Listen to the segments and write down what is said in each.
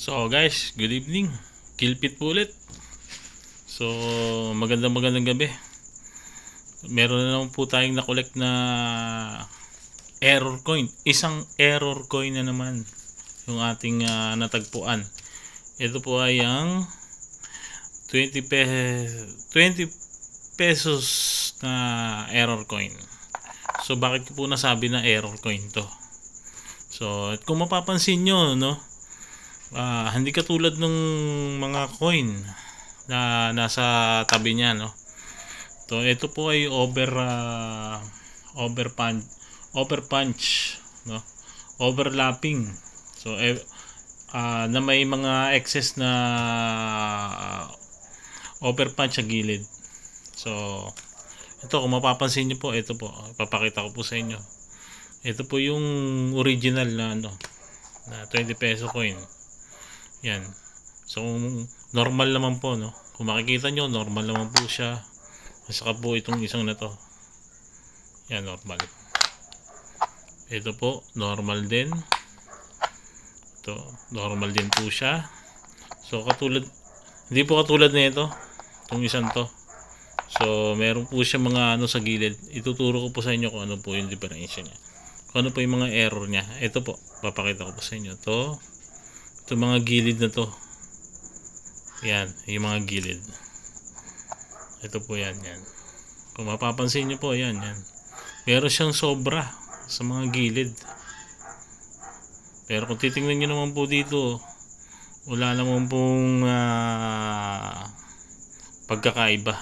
So guys, good evening. Kilpit po ulit. So magandang magandang gabi. Meron na naman po tayong na-collect na error coin. Isang error coin na naman yung ating ah, natagpuan. Ito po ay ang 20 pesos 20 pesos na error coin. So bakit ko po nasabi na error coin to? So kung mapapansin nyo, no, Ah, hindi katulad nung mga coin na nasa tabi niya, no. So ito po ay over ah, over punch, over punch, no. Overlapping. So eh, ah, na may mga excess na ah, over punch sa gilid. So ito kung mapapansin niyo po, ito po, papakita ko po sa inyo. Ito po yung original na ano na 20 peso coin. Yan. So, normal naman po, no? Kung makikita nyo, normal naman po siya. Saka po itong isang na to. Yan, normal. Ito po, normal din. Ito, normal din po siya. So, katulad, hindi po katulad na ito. Itong isang to. So, meron po siya mga ano sa gilid. Ituturo ko po sa inyo kung ano po yung difference niya. Kung ano po yung mga error niya. Ito po, papakita ko po sa inyo. To, ito mga gilid na to. Yan, yung mga gilid. Ito po yan, yan. Kung mapapansin nyo po, yan, yan. Meron siyang sobra sa mga gilid. Pero kung titingnan nyo naman po dito, wala naman pong ah, pagkakaiba.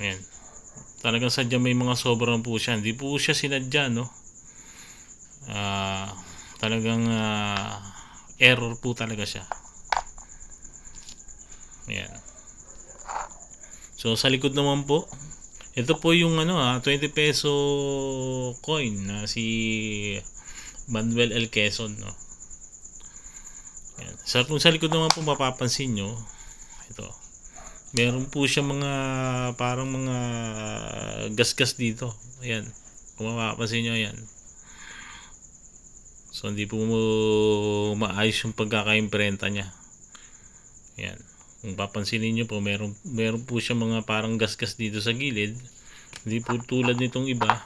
Yan. Talagang sadya may mga sobrang po siya. Hindi po siya sinadya, no? Ah, talagang ah, error po talaga siya. Ayan. So sa likod naman po, ito po yung ano ah, 20 peso coin na si Manuel L. Quezon, no. Ayan. Sa, kung sa likod naman po mapapansin nyo, ito, meron po siya mga parang mga gasgas dito. Ayan. Kung mapapansin nyo, ayan. So hindi po mo maayos yung pagkakaimprenta niya. Yan. Kung papansinin niyo po, meron meron po siya mga parang gasgas dito sa gilid. Hindi po tulad nitong iba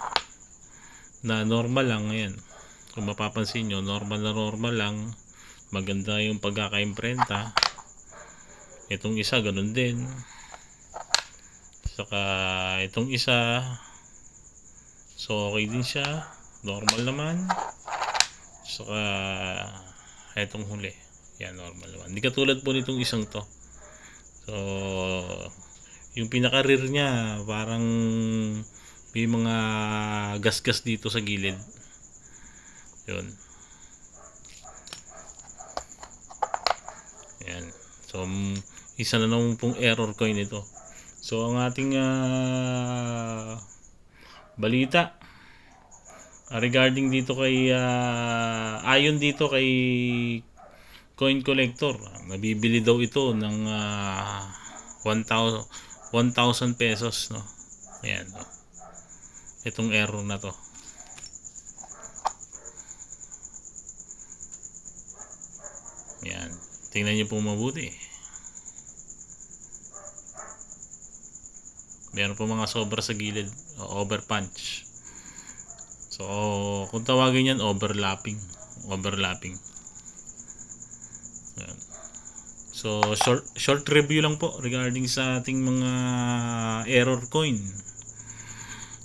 na normal lang ayan. Kung mapapansin niyo, normal na normal lang. Maganda yung pagkakaimprenta. Itong isa ganun din. Saka itong isa so okay din siya. Normal naman. Saka etong huli. Yan normal naman. Hindi katulad po nitong isang to. So yung pinaka-rear niya parang may mga gas-gas dito sa gilid. Yun. Yan. So mm, isa na naman pong error coin ito. So ang ating ah, balita regarding dito kay ah, ayon dito kay coin collector ah, nabibili daw ito ng ah, 1,000 1,000 pesos no? Ayan no. itong error na to. Yan tingnan niyo po mabuti. Meron po mga sobra sa gilid over punch So, kung tawagin yan, overlapping. Overlapping. So, short, short review lang po regarding sa ating mga error coin.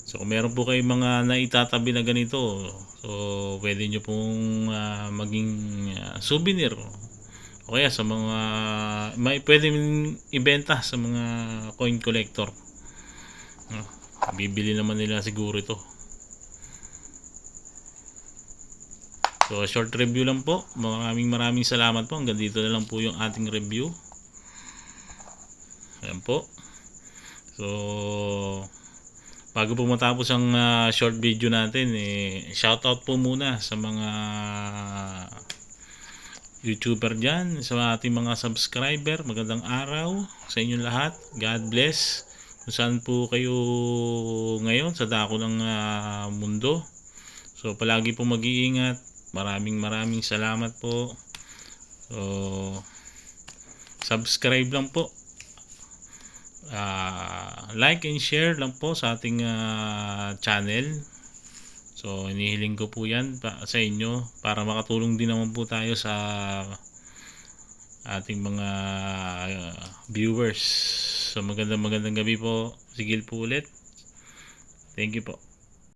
So, kung meron po kayong mga naitatabi na ganito, so, pwede nyo pong ah, maging ah, souvenir. O kaya sa mga, may, pwede ibenta sa mga coin collector. No? Bibili naman nila siguro ito. So, short review lang po. Maraming maraming salamat po. Hanggang dito na lang po yung ating review. Ayan po. So, bago po matapos ang ah, short video natin, eh, shoutout po muna sa mga YouTuber dyan, sa ating mga subscriber. Magandang araw sa inyong lahat. God bless. Kung saan po kayo ngayon sa dako ng ah, mundo. So palagi po mag-iingat. Maraming maraming salamat po. So, subscribe lang po. Ah, like and share lang po sa ating ah, channel. So, inihiling ko po yan sa inyo para makatulong din naman po tayo sa ating mga ah, viewers. So, magandang magandang gabi po. Sigil po ulit. Thank you po.